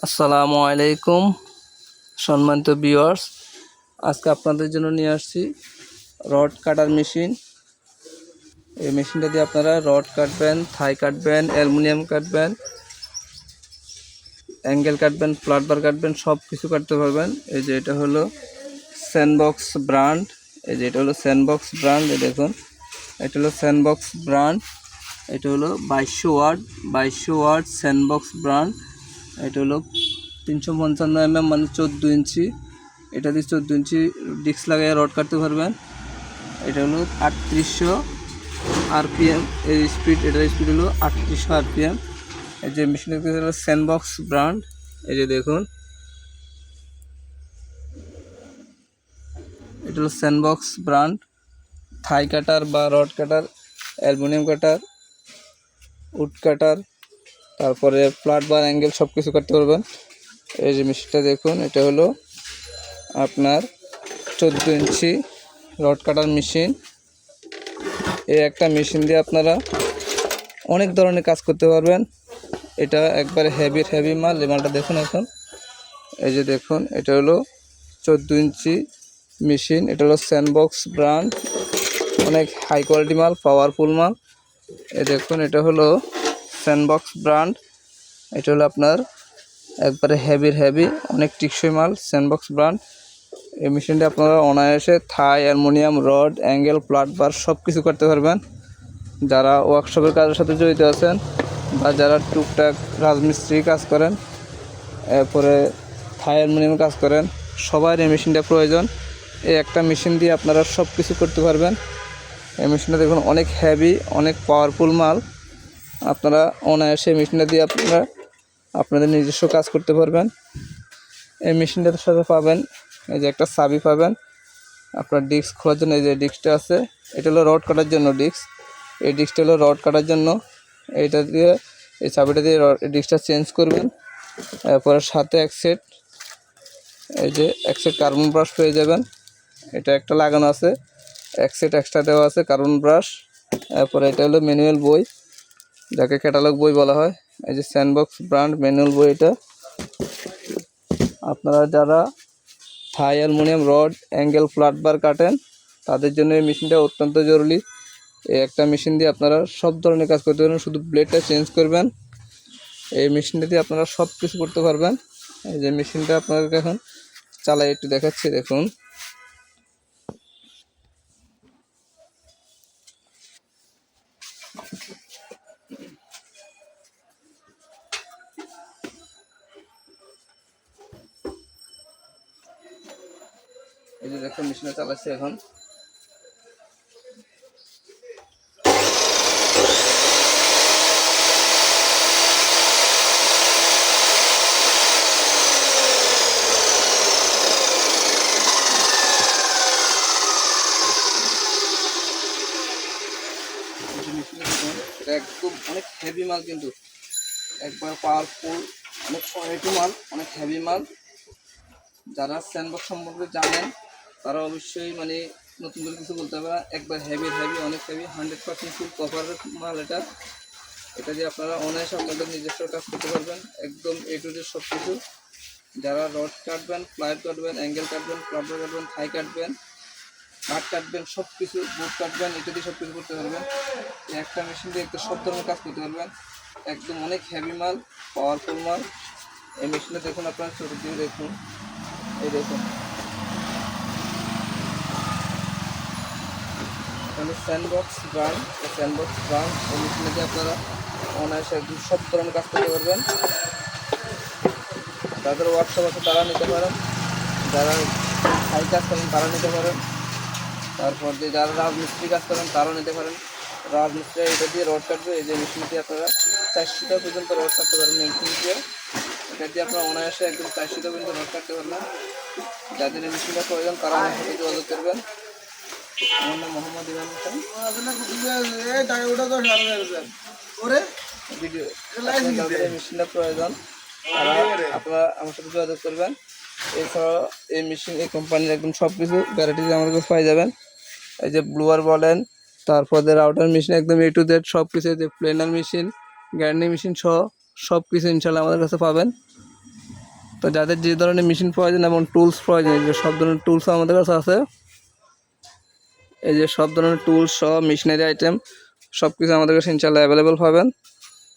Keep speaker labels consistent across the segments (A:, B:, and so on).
A: আসসালামু আলাইকুম, সম্মানিত ভিউয়ার্স। আজকে আপনাদের জন্য নিয়ে আসছি রড কাটার মেশিন। এই মেশিনটা দিয়ে আপনারা রড কাটবেন, থাই কাটবেন, অ্যালুমিনিয়াম কাটবেন, অ্যাঙ্গেল কাটবেন ফ্ল্যাট বার কাটবেন, সব কিছু কাটতে পারবেন। এই যে এটা হলো স্যান্ডবক্স ব্র্যান্ড। এই যে এটা হলো স্যান্ডবক্স ব্র্যান্ড দেখুন। এটা হলো স্যান্ডবক্স ব্র্যান্ড, এটা হলো বাইশশো ওয়ার্ড বাইশশো ওয়ার্ড স্যান্ডবক্স ব্র্যান্ড। এটা হলো তিনশো পঞ্চান্ন এমএম মানে চোদ্দ ইঞ্চি। এটা দিয়ে চোদ্দ ইঞ্চি ডিস্ক লাগিয়ে রড কাটতে পারবেন। এটা হলো আটত্রিশশো আরপিএম। এর স্পিড এটার স্পিড হলো আটত্রিশশো আরপিএম। এই যে মেশিনের হলো স্যান্ডবক্স ব্র্যান্ড এই যে দেখুন। এটা হলো স্যান্ডবক্স ব্র্যান্ড থাই কাটার বা rod cutter aluminium cutter wood cutter তারপরে ফ্ল্যাট বার অ্যাঙ্গেল সব কিছু করতে পারবেন। এই যে মেশিনটা দেখুন, এটা হলো আপনার চোদ্দ ইঞ্চি রড কাটার মেশিন এই একটা মেশিন দিয়ে আপনারা অনেক ধরনের কাজ করতে পারবেন। এটা একবারে হেভি হেভি মাল, এই মালটা দেখুন এখন। এই যে দেখুন, এটা হলো চোদ্দ ইঞ্চি মেশিন এটা হলো স্যান্ডবক্স ব্র্যান্ড অনেক হাই কোয়ালিটি মাল পাওয়ারফুল মাল। এই দেখুন, এটা হলো স্যান্ডবক্স ব্র্যান্ড এটা হলো আপনার একবারে হেভির হেভি অনেক টিকসই মাল স্যান্ডবক্স ব্র্যান্ড এই মেশিনটা আপনারা অনায়াসে Thai, aluminium, rod, angle, flat bar সব কিছু করতে পারবেন। যারা ওয়ার্কশপের কাজের সাথে জড়িত আছেন বা যারা টুকটাক রাজমিস্ত্রি কাজ করেন, এরপরে থাই, অ্যালমোনিয়াম কাজ করেন, সবার এই মেশিনটা প্রয়োজন। এই একটা মেশিন দিয়ে আপনারা সব কিছু করতে পারবেন। এই মেশিনটা দেখুন, অনেক হেভি অনেক পাওয়ারফুল মাল। আপনারা অনায়াসে মেশিনটা দিয়ে আপনারা আপনাদের নিজস্ব কাজ করতে পারবেন। এই মেশিনটার সাথে পাবেন এই যে একটা চাবি পাবেন। আপনার ডিস্ক খোলার জন্য এই যে ডিস্কটা আছে, এটা হলো রড কাটার জন্য ডিস্ক। এই ডিস্কটা হলো রড কাটার জন্য। এইটা দিয়ে এই চাবিটা দিয়ে রড ডিস্কটা চেঞ্জ করবেন। এরপরে সাথে এক সেট, এই যে এক সেট কার্বন ব্রাশ পেয়ে যাবেন। এটা একটা লাগানো আছে। এক সেট এক্সট্রা দেওয়া আছে কার্বন ব্রাশ। এরপরে এটা হলো ম্যানুয়াল বই। যাকে ক্যাটালগ বই বলা হয়, এই যে স্যান্ডবক্স ব্র্যান্ড ম্যানুয়াল বই এটা। আপনারা যারা Thai aluminium rod angle flat bar কাটেন, তাদের জন্য এই মেশিনটা অত্যন্ত জরুরি। এই একটা মেশিন দিয়ে আপনারা সব ধরনের কাজ করতে পারবেন, শুধু ব্লেডটা চেঞ্জ করবেন। এই মেশিনটা দিয়ে আপনারা সব কিছু করতে পারবেন। এই যে মেশিনটা আপনাদেরকে এখন চালাই একটু দেখাচ্ছি, দেখুন। এই যে দেখুন মেশিনটা চালাচ্ছি এখন। একদম অনেক হেভি মাল কিন্তু। একবার পাওয়ারফুল অনেক কোয়ালিটি মাল, অনেক হেভি মাল। যারা স্যান্ডবক্স সম্পর্কে জানেন তারা অবশ্যই মানে নতুন করে কিছু বলতে হবে একবার হেভি হেভি অনেক হেভি হান্ড্রেড পার্সেন্ট ফুল কভারের মাল এটা। এটা দিয়ে আপনারা অনায়াসে আপনাদের নিজস্ব কাজ করতে পারবেন, একদম এ টু জেড সব কিছু যারা রড কাটবেন ফ্লাইট কাটবেন অ্যাঙ্গেল কাটবেন ক্লাবার কাটবেন থাই কাটবেন কাঠ কাটবেন সব কিছু বুট কাটবেন, এটা দিয়ে সব কিছু করতে পারবেন। একটা মেশিন দিয়ে একদম সব ধরনের কাজ করতে পারবেন। একদম অনেক হেভি মাল পাওয়ারফুল মাল। এই মেশিনটা দেখুন আপনারা, ছোটো দিয়ে দেখুন। এই দেখুন। তাহলে স্যান্ডবক্স ব্রান্ড স্যান্ডবক্স ব্রান্ড এই মেশিনে আপনারা অনায়াসে একদম সব ধরনের কাজ করতে পারবেন। যাদের ওয়ার্কশপ আছে, তারা নিতে পারেন। যারা হাই কাজ করেন, তারা নিতে পারেন। তারপর যে যারা রাজমিস্ত্রি কাজ করেন, তারাও নিতে পারেন। রাজমিস্ত্রি এটা দিয়ে রড কাটবে, এই যে মেশিন দিয়ে আপনারা চারশোটা পর্যন্ত রড কাটতে পারবেন মেশিন দিয়ে। এটা দিয়ে আপনারা অনায়াসে একদম চারশোটা পর্যন্ত রড কাটতে পারবেন। যাদের মেশিনটা প্রয়োজন, তারা আমার সাথে যোগাযোগ করবেন। আমার নাম মোহাম্মদ ইমাম হোসেন। ভিডিও যাদের এই মেশিনটা প্রয়োজন। আপনারা আমার সাথে যোগাযোগ করবেন। এছাড়াও এই মেশিন এই কোম্পানির একদম সব কিছু গ্যারান্টি আমার কাছে পাই যাবেন। এই যে ব্লুয়ার বলেন তারপরে রাউটার মেশিন একদম এ টু জেড সব কিছু যে প্লেনার মেশিন গ্যারান্টি মেশিন সহ সব কিছু ইনশাল্লাহ আমাদের কাছে পাবেন। তো যাদের যে ধরনের মেশিন প্রয়োজন এবং টুলস প্রয়োজন এই যে সব ধরনের টুলস আমাদের কাছে আছে। এই যে সব ধরনের টুলস সব মেশিনারি আইটেম সব কিছু আমাদের কাছে ইনশাল্লাহ অ্যাভেলেবেল পাবেন।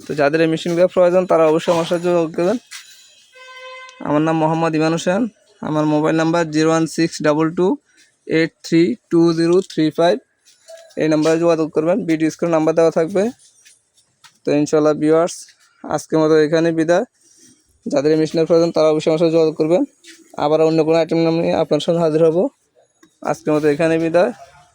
A: তো যাদের এই মেশিনগুলো প্রয়োজন, তারা অবশ্যই আমার সাথে যোগাযোগ করবেন। আমার নাম মোহাম্মদ ইমান হোসেন। আমার mobile number zero one six double two eight three two zero three five. এই নাম্বারে যোগাযোগ করবেন। ভিডিও স্ক্রিন নাম্বার দেওয়া থাকবে। তো ইনশাল্লাহ ভিউয়ার্স আজকের মতো এখানে বিদায়। যাদের এই মেশিনের প্রয়োজন, তারা অবশ্যই আমার সাথে যোগাযোগ করবেন। আবার অন্য কোনো আইটেম নিয়ে আপনার সাথে হাজির হব। আজকের মতো এখানে বিদায়।